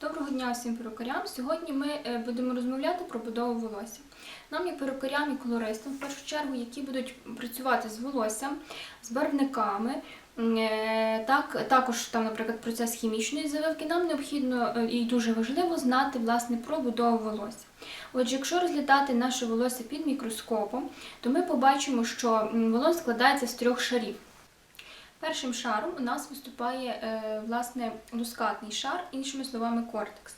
Доброго дня всім перукарям. Сьогодні ми е, будемо розмовляти про будову волосся. Нам, як перукарям і колористам, в першу чергу, які будуть працювати з волоссям, з барвниками, е, так, також там, наприклад, процес хімічної завивки, нам необхідно е, і дуже важливо знати власне про будову волосся. Отже, якщо розглядати наше волосся під мікроскопом, то ми побачимо, що воно складається з трьох шарів. Першим шаром у нас виступає е, власне лускатний шар, іншими словами кортекс.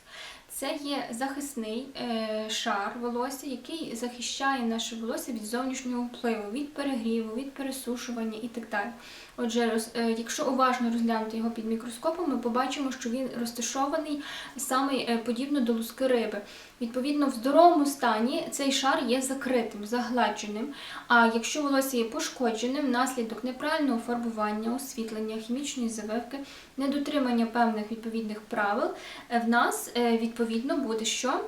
Це є захисний е, шар волосся, який захищає наше волосся від зовнішнього впливу, від перегріву, від пересушування і так далі. Отже, е, якщо уважно розглянути його під мікроскопом, ми побачимо, що він розташований саме е, подібно до луски риби. Відповідно, в здоровому стані цей шар є закритим, загладженим. А якщо волосся є пошкодженим внаслідок неправильного фарбування, освітлення, хімічної завивки, недотримання певних відповідних правил, в нас е, відповідно буде що?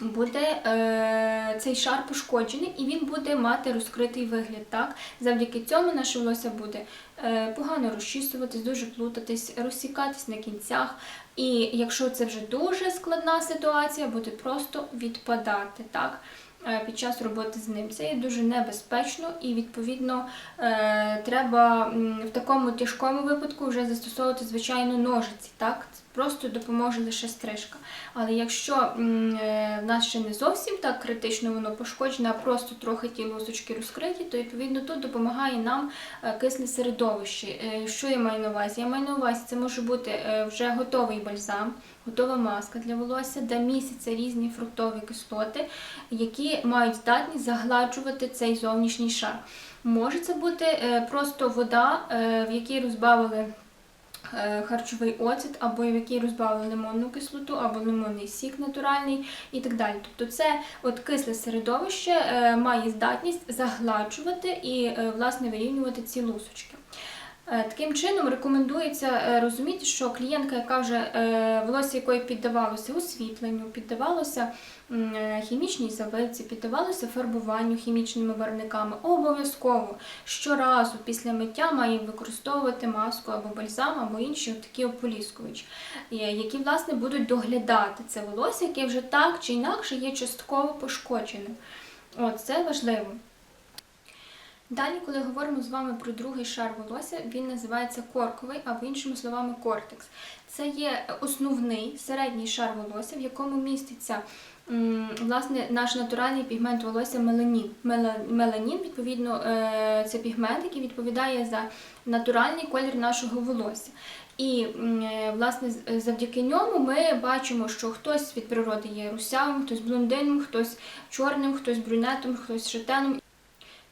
Буде е, цей шар пошкоджений і він буде мати розкритий вигляд. Так? Завдяки цьому наше волосся буде е, погано розчісуватись, дуже плутатись, розсікатись на кінцях. І якщо це вже дуже складна ситуація, буде просто відпадати. Так? е, Під час роботи з ним це є дуже небезпечно, і відповідно е, треба в такому тяжкому випадку вже застосовувати звичайно ножиці. Так, просто допоможе лише стрижка. Але якщо е, в нас ще не зовсім так критично воно пошкоджене, а просто трохи ті лусочки розкриті, то відповідно тут допомагає нам е, кисле середовище. Е, Що я маю на увазі? Я маю на увазі, це може бути вже готовий бальзам, готова маска для волосся, де містяться різні фруктові кислоти, які мають здатність загладжувати цей зовнішній шар. Може це бути просто вода, в якій розбавили харчовий оцет, або в якій розбавили лимонну кислоту, або лимонний сік натуральний і так далі. Тобто це от кисле середовище е, має здатність загладжувати і е, власне вирівнювати ці лусочки. Е, Таким чином рекомендується е, розуміти, що клієнтка, яка вже е, волосся якої піддавалося освітленню, піддавалося хімічній завивці, піддавалося фарбуванню хімічними барвниками, обов'язково щоразу після миття має використовувати маску або бальзам, або інші такі ополіскувачі, які власне будуть доглядати це волосся, яке вже так чи інакше є частково пошкодженим. От це важливо. Далі, коли говоримо з вами про другий шар волосся, він називається корковий, або іншими словами кортекс. Це є основний середній шар волосся, в якому міститься власне наш натуральний пігмент волосся меланін. Меланін, відповідно, е, це пігмент, який відповідає за натуральний колір нашого волосся. І е, власне завдяки ньому ми бачимо, що хтось від природи є русявим, хтось блондином, хтось чорним, хтось брюнетом, хтось шатеном.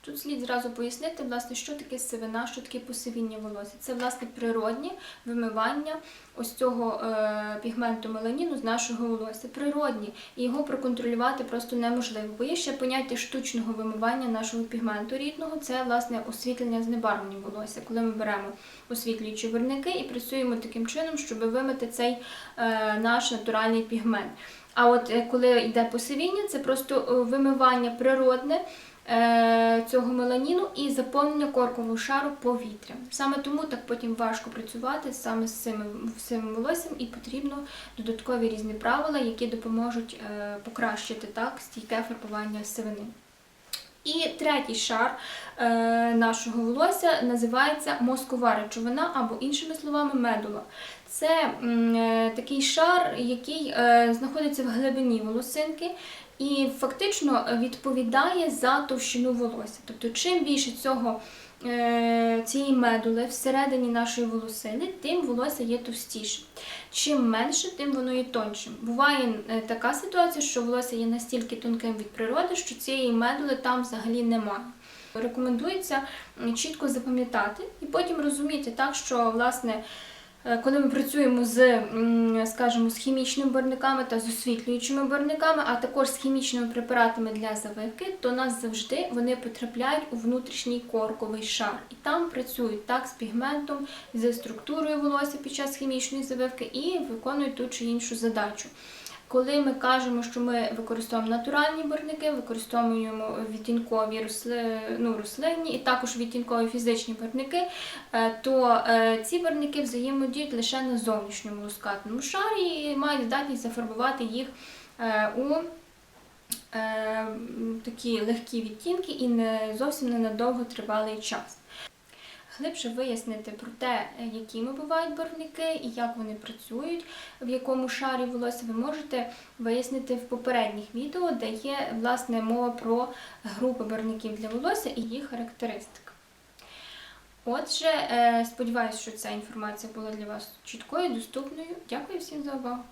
Тут слід зразу пояснити, власне, що таке сивина, що таке посивіння волосся. Це власне природнє вимивання ось цього е, пігменту меланіну з нашого волосся. Природні, і його проконтролювати просто неможливо. Бо є ще поняття штучного вимивання нашого пігменту рідного. Це власне освітлення знебарвлення волосся, коли ми беремо освітлюючі виробники і працюємо таким чином, щоб вимити цей е, наш натуральний пігмент. А от е, коли йде посивіння, це просто вимивання природне цього меланіну і заповнення коркового шару повітрям. Саме тому так потім важко працювати саме з цим, з цим волоссям і потрібно додаткові різні правила, які допоможуть е, покращити так стійке фарбування сивини. І третій шар е, нашого волосся називається мозкова речовина або іншими словами медула. Це е, такий шар, який е, знаходиться в глибині волосинки і фактично відповідає за товщину волосся. Тобто, чим більше цього е, цієї медули всередині нашої волосини, тим волосся є товстішим. Чим менше, тим воно є тоншим. Буває е, така ситуація, що волосся є настільки тонким від природи, що цієї медули там взагалі немає. Рекомендується чітко запам'ятати і потім розуміти так, що власне. Е, Коли ми працюємо з, скажімо, з хімічними барниками та з освітлюючими барниками, а також з хімічними препаратами для завивки, то нас завжди вони потрапляють у внутрішній корковий шар. І там працюють так з пігментом, з структурою волосся під час хімічної завивки і виконують ту чи іншу задачу. Коли ми кажемо, що ми використовуємо натуральні барвники, використовуємо відтінкові росли, ну, рослинні і також відтінкові фізичні барвники, е, то е, ці барвники взаємодіють лише на зовнішньому лускатному шарі і мають здатність зафарбувати їх е, у такі легкі відтінки і не зовсім ненадовго тривалий час. Глибше вияснити про те, е, якими бувають барвники і як вони працюють, в якому шарі волосся, ви можете вияснити в попередніх відео, де є власне мова про групи барвників для волосся і їх характеристики. Отже, е, сподіваюся, що ця інформація була для вас чіткою, доступною. Дякую всім за увагу!